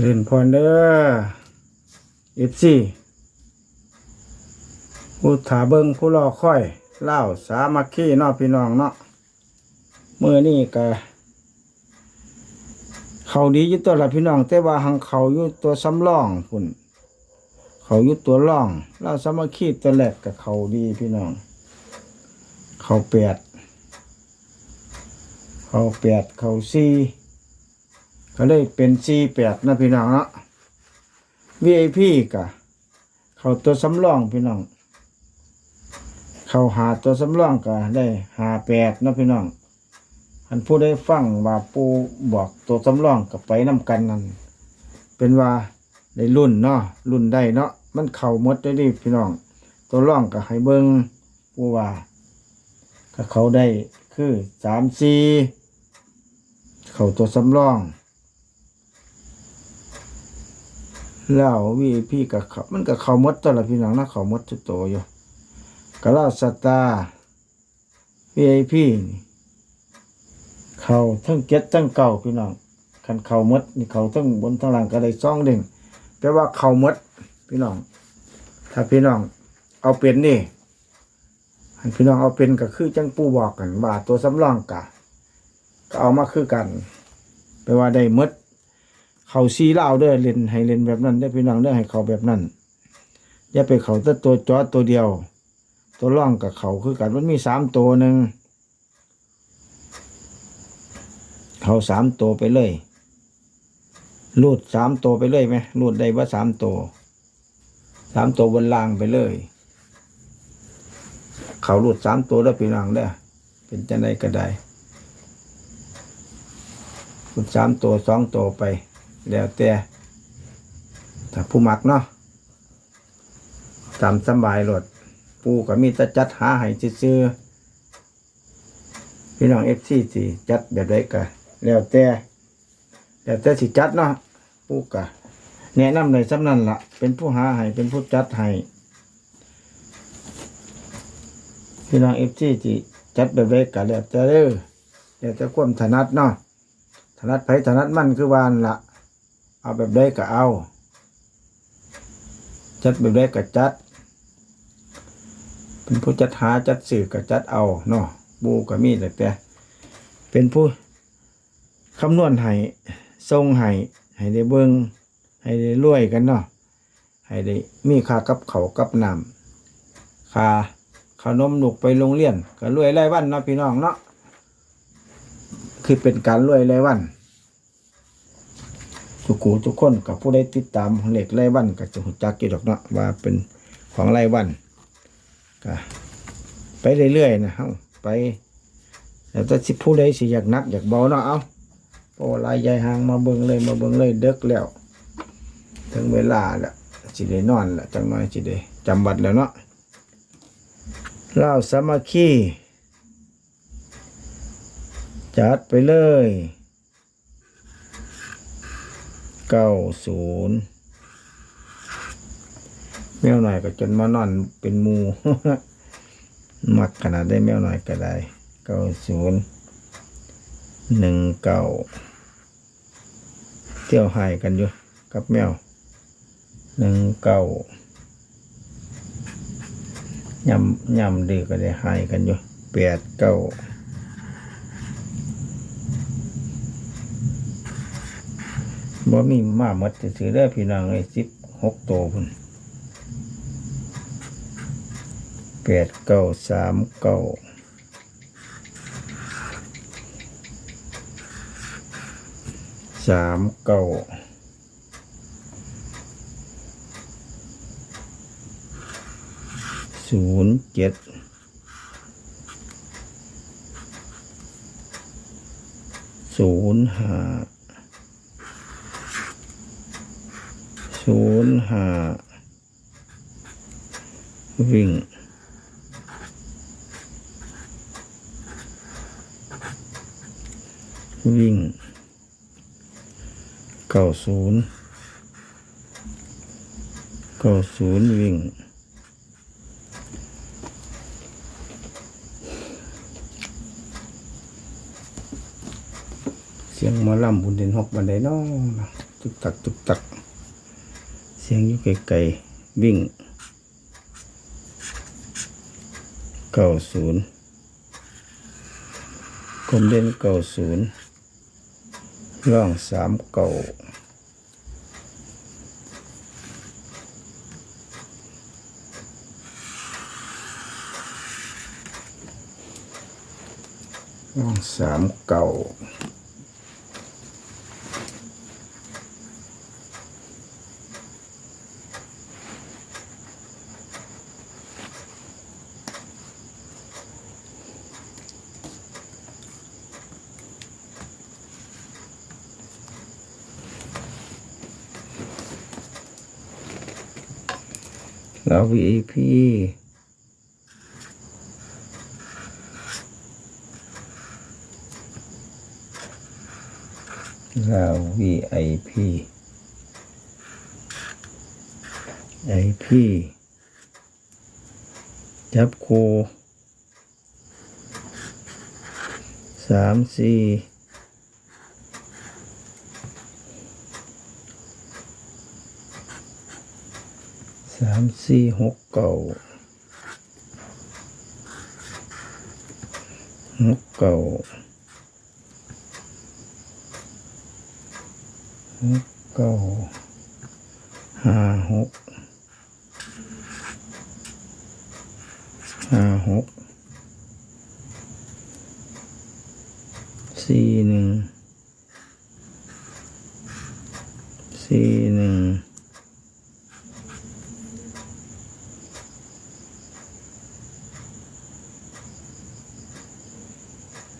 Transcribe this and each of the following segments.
เริญพรเด้อเอฟซีผู้ถาเบิงผู้รอคอยเล่าสามัคคีนาพี่น้องเนาะเมื่อนี้ก็เขาดีอยู่ตัวละพี่น้อง แต่ว่าหังเขาอยู่ตัวสำรองพุ่นเขาอยู่ตัวร่องเล่าสามัคคีตัวแรกกับเขาดีพี่น้อง เขาแปดเขาแปดเขาสี่ ก็เลยเป็นซีแปดนะพี่น้องเนาะ VIP กะ เขาตัวสำรองพี่น้อง เขาหาตัวสำรองก็ได้หาแปดนะพี่น้องอันผู้ได้ฟังว่าปูบอกตัวสำรองกับไปนำกันนั่นเป็นว่าได้รุ่นเนาะรุ่นได้เนาะมันเข่าหมดได้ดิพี่น้อง ตัวร่องก็ให้เบิงปูว่าก็เขาได้คือสามสี่เขาตัวสำรอง แล้ววีพี่กับเขามันกับเขาหมดตัวละพี่น้องนะเขาหมดจุดโตอยู่กระลาสตาวีไอพี่เขาทั้งเก็ตทั้งเก่าพี่น้องคันเขาหมดนี่เขาทั้งบนทั้งล่างก็ได้ซ่องเด้งแปลว่าเขาหมดพี่น้อง ถ้าพี่น้อง เอาเป็นนี่พี่น้องเอาเป็นก็คือจังปูบอกกันว่าตัวสำรองกะก็เอามาคือกันแปลว่าได้มด เขาซีเล่าเด้อเล่นให้เล่นแบบนั้นได้พี่น้องเด้อให้เขาแบบนั้นอย่าไปเขาแต่ตัวจอตัวเดียว ตัวร่องกับเขาคือกันมันมีสามตัวหนึ่งเขาสามตัวไปเลยรูดสามตัวไปเลยไหมรูดได้ว่าสามตัวสามตัวบนล่างไปเลย เขารูดสามตัวแล้วพี่น้องเด้เป็นจะได้ก็ได้รูดสามตัวสองตัวไป แล้วแต่ถ้าผู้มักเนาะตามสบายรถปูก็มีแต่จัดหาให้ซื้อพี่น้องเอฟซีสิจัดแบบใดก็แล้วแต่แล้วแต่สิจัดเนาะปูก็แนะนำในสำนันละเป็นผู้หาให้เป็นผู้จัดให้พี่น้องเอฟซีสิจัดแบบใดก็แล้วแต่เด้อแล้วแต่ความถนัดเนาะถนัดไผถนัดมันคือวานละ เอาแบบได้ก็เอา จัดแบบได้ก็จัด เป็นผู้จัดหาจัดสื่อก็จัดเอาเนาะบูก็มีแต่แต่เป็นผู้คำนวณให้ทรงให้ให้ได้เบิงให้ได้รวยกันเนาะให้ได้มีค่ากับเขากับน้ำค่าขนมหนุกไปโรงเรียนก็รวยรายวันเนาะพี่น้องเนาะคือเป็นการรวยรายวัน ทุกกูทุกคนกับผู้ได้ติดตามเหล็กไร่วันก็จะหูจักกี่ดอกเนาะว่าเป็นของไร่วันก็ไปเรื่อยๆนะเฮาไปแล้วแต่สิผู้ใดสิอยากนักอยากเบาเนาะเอาโอ้ลายใหญ่หางมาเบิ่งเลยมาเบิ่งเลยเด็กแล้วถึงเวลาแล้วสิได้นอนแล้วจังน้อยสิได้จำบัดแล้วเนาะเล่าสามัคคีจัดไปเลย เก้าศูนย์แมวหน่อยก็จนมานอนเป็นมูมักขนาดได้แมวหน่อยก็ได้เก้าศูนย์หนึ่งเก้าเที่ยวหายกันอยู่กับแมวหนึ่งเก้ายำยำดื้อก็ได้หายกันอยู่แปดเก้า บ่มีมาหมดถือได้พี่น้องเลยสิบหกตัวพุ่นแปดเก้าสามเก้าสามเก้าศูนย์เจ็ดศูนย์ห้า ศูน ย์ห้าวิ่งวิ่งเก้าศูนย์เก้าศูนย์วิ่งเสียงมอลำบุญเด่นหกบันไดน้องตุกตักตุกตัก สียงอยู่ไกลๆวิ่งเก้าศูนย์กลมเด่นเก้าศูนย์ร่องสามเก้าร่องสามเก้า แล้ว VIP แล้ว VIP IP จับคูสามสี่ สามสี่หกเก้าหกเก้าหกเก้าห้าหกห้าหกสี่หนึ่งสี่หนึ่ง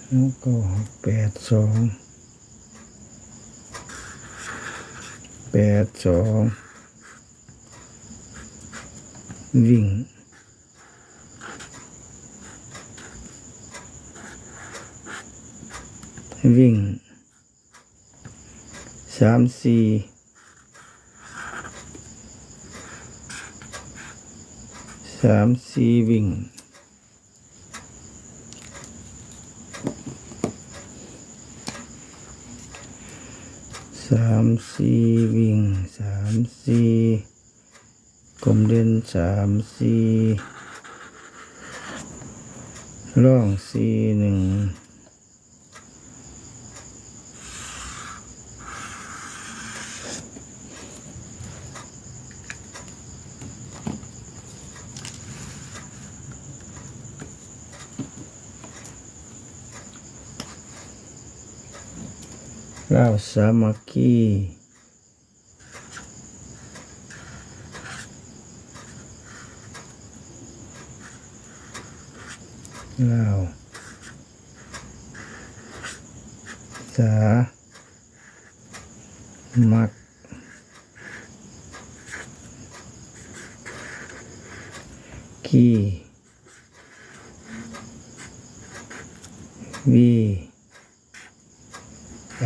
แล้วก็ แปดสองแปดสองวิ่งวิ่งสามสี่สามสี่วิ่ง สามสี่วิ่งสามสี่กลมเด่นสามสี่ร่องสี่หนึ่ง เล่าสามั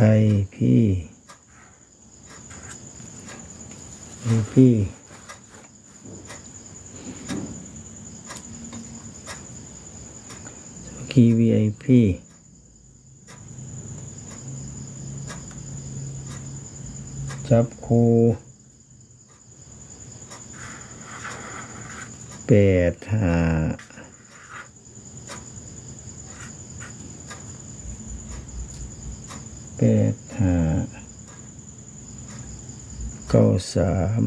ชัพี่พี่สุกีวีไอพี่จับคูแปดห้า ปดห้าเก้าสาม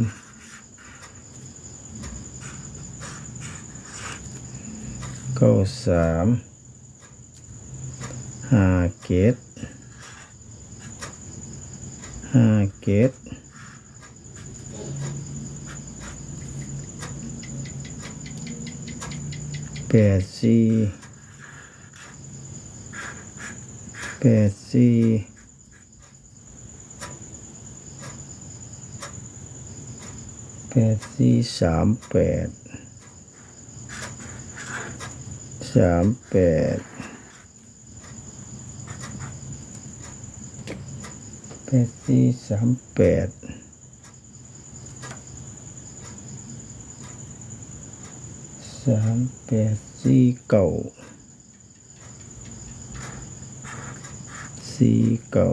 เก้าสามห้าเกตห้าเกตแปดสี่แปดสี่ แปดสี่สามแปดสามแปดแปดสี่สามแปดสามแปดสี่เก้าสี่เก้า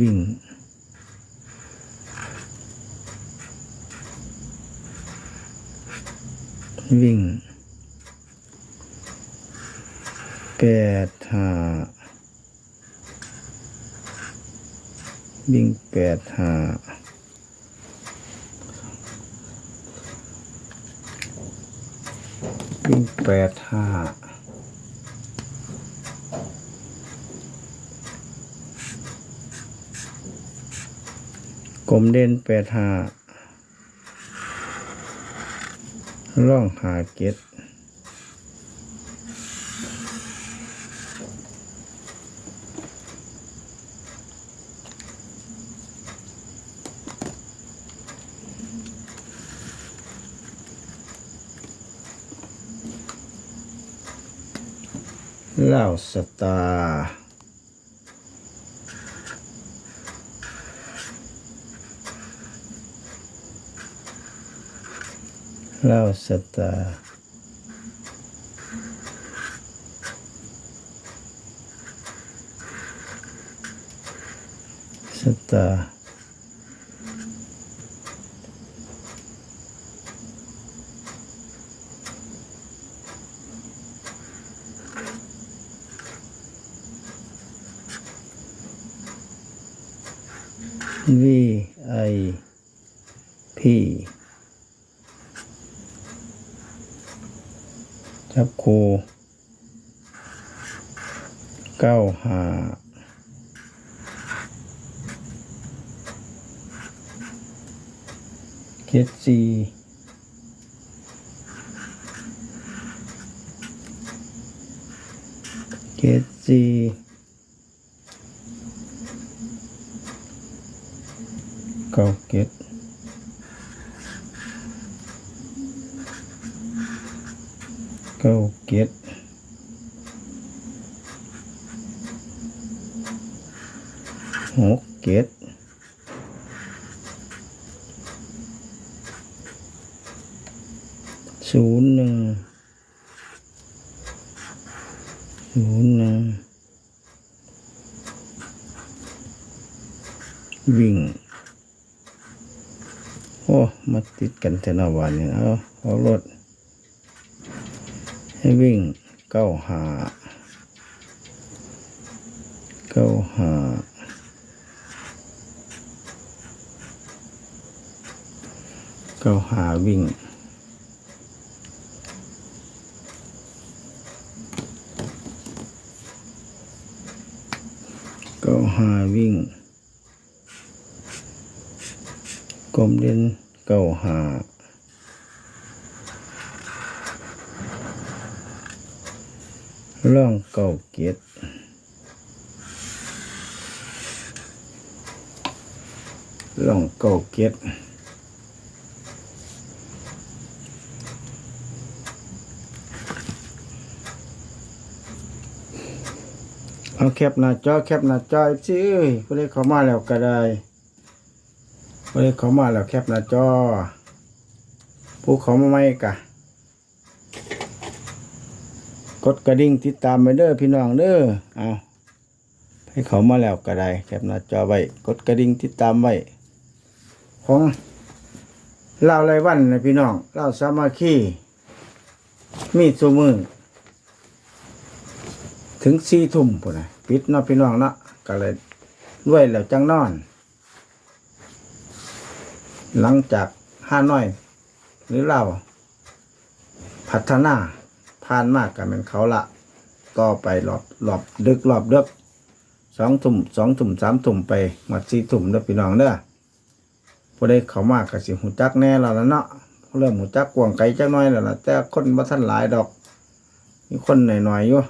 วิ่ง วิ่งแปดห้าวิ่งแปดห้าวิ่งแปดห้ากลมเด่นแปดห้า ร่องหาเก็ดเหล่าสตาร์ เหล่าสตาร์สตาร์วีไอพี จับคูเก้าหาเจ็ดสี่เจ็ดสี่เก้าเจ็ด เก้าเจ็ดหกเจ็ดศูนย์หนึ่งศูนย์หนึ่งวิ่ง โอ้ มาติดกันแต่ละวันเนี่ยเอาเอารถ ให้วิ่งเก้าหาเก้าหาเก้าหาวิ่งเก้าหาวิ่งกลมเด่นเก้าหา ร่องเก้าเกียรร่องเก้าเกียรเอาแคปหน้าจอแคปหน้าจอสิเอ้ยผู้ใดเข้ามาแล้วก็ได้ผู้ใดเข้ามาแล้วแคปหน้าจอผู้เขามาไม่กะ กดกระดิ่งติดตามไปเด้อพี่น้องเด้อเอาให้เขามาแล้วก็ได้แคปหน้าจอไว้กดกระดิ่งติดตามไว้ของเล่าไรวันนะพี่น้องเล่าสามัคคีมีดสูมือถึงสี่ทุ่มพุ่นนะปิดเนาะพี่น้องเนาะก็เลยรวยแล้วจังนอน หลังจากห้าน้อย หรือเราพัฒนา ผ่านมากกันเป็นเขาละต่อไปหลอบหลอบดึกหลอบเดึกสองถุ่มสองถุ่มสามถุ่มไปหมดสี่ถุ่มเด้อพี่น้องเด้อพอได้เขามากกับสิหูจักแน่แล้วล่ะเนาะเริ่มหูจักกวางไกลจักหน้อยแล้วล่ะแต่คนบ่ทันหลายดอกมีคนหน่อยๆอยู่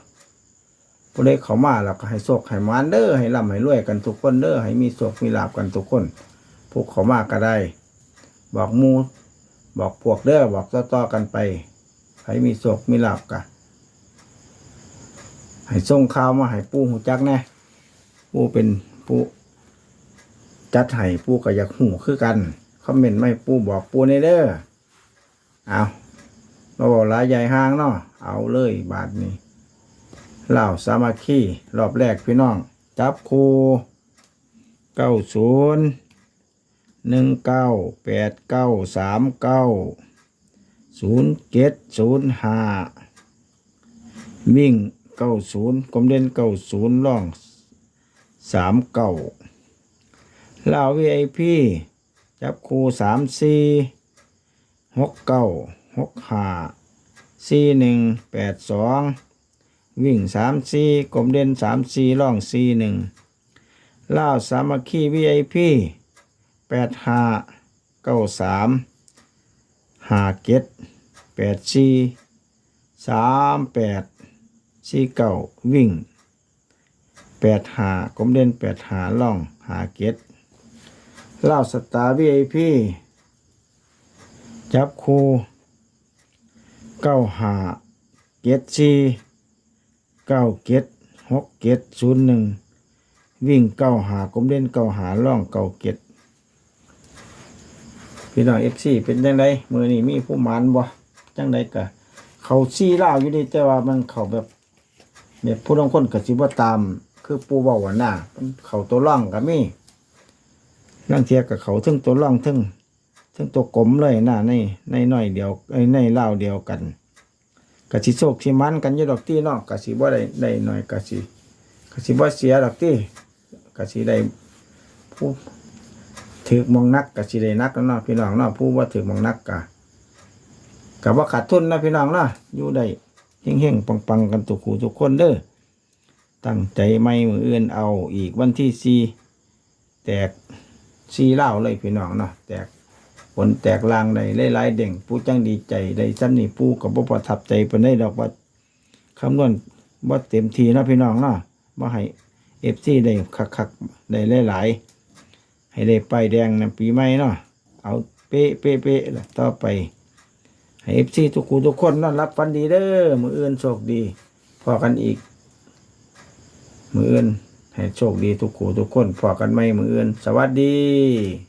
พอได้เขามาแล้วก็ให้โชคให้มานเด้อให้ร่ำให้รวยกันทุกคนเด้อให้มีโชคมีลาบกันทุกคนพวกเขามากก็ได้ บอกมูบอกพวกเด้อบอกต่อๆกันไป ให้มีโศกมีหลาบกะให้ส่งข่าวมาให้ปู่หูจักแน่ปู่เป็นปู่จัดให้ปู่ก็อยากหูคือกันคอมเมนต์ไม่ปู่บอกปู่ในเด้อเอาเราบอกลายใหญ่ห้างเนาะเอาเลยบาทนี้เหล่าสามัคคีรอบแรกพี่น้อง จับคูเก้าศูนย์หนึ่งเก้าแปดเก้าสามเก้า ศูนย์เจ็ดศูนย์ห้าวิ่งเก้าศูนย์กลมเด่นเก้าศูนย์ล่องสามเก้าลาววีไอพีจับคู่สามสี่หกเก้าหกห้าสี่หนึ่งแปดสองวิ่งสามสี่กลมเด่นสามสี่ล่องสี่หนึ่งล่าวสามัคคีวีไอพีแปดห้าเก้าสาม ห้าเจ็ดแปดสี่สามแปดสี่เก้าวิ่งแปดหากลมเด่นแปดหาล่องหาเจ็ดล่าสตาร์วีไอพีจับคูเก้าหาเจ็ดสี่เก้าเจ็ดหกเจ็ดศูนย์หนึ่งวิ่งเก้าหากลมเล่นเก้าหาล่องเก้าเก็ด พี่น้องเอฟซีเป็นจังไดมือนี่มีผู้มานบ่จังไดกะเขาซีล่าอยู่ดีแต่ว่ามันเขาแบบแบบผู้ลางคนก็สิบ่ตาม คือปูเว้าวหน้ามันเขาตัวล่องก็มีนั่งเทียกับเขาถึงตัวล่องถึงถึงตัวกลมเลยหน้าในในหน่อยเดียวไอ้ในล่าเดียวกันกะสิโชคสิมันกันยู่ดอกที่เนาะกะสิบ่ได้ได้หน่อยกะสิกสิบ่เสียดอกที่กสิได้ผู้ ถือมองนักกับสิได้นักแล้วเนาะพี่น้องเนาะผู้ว่าถือมองนักกะกับว่าขาดทุนนะพี่น้องเนาะอยู่ได้เฮงๆปังๆกันทุกคู่ทุกคนเด้อตั้งใจไม่มืออื่นเอาอีกวันที่สี่แตกสี่เล่าเลยพี่น้องเนาะแตกผลแตกลางได้หลายๆเด่งผู้จังดีใจได้ซ้ำนี่ผู้กับบ่ประทับใจเพิ่นได้ดอกว่าคำนวณบ่าเต็มทีนะพี่น้องเนาะมาให้เอฟซีได้คักๆได้หลายๆ ให้ได้ไปายแดงนะปีใหม่เนาะเอาเป๊ะเป๊ะเป๊ะละต่อไปให้เอฟซีทุกคูทุกคนนอนรับฟันดีเด้อมืออื่นโชคดีพอกันอีก มืออื่นให้โชคดีทุกคูทุกคนพอกันไหมมืออื่น สวัสดี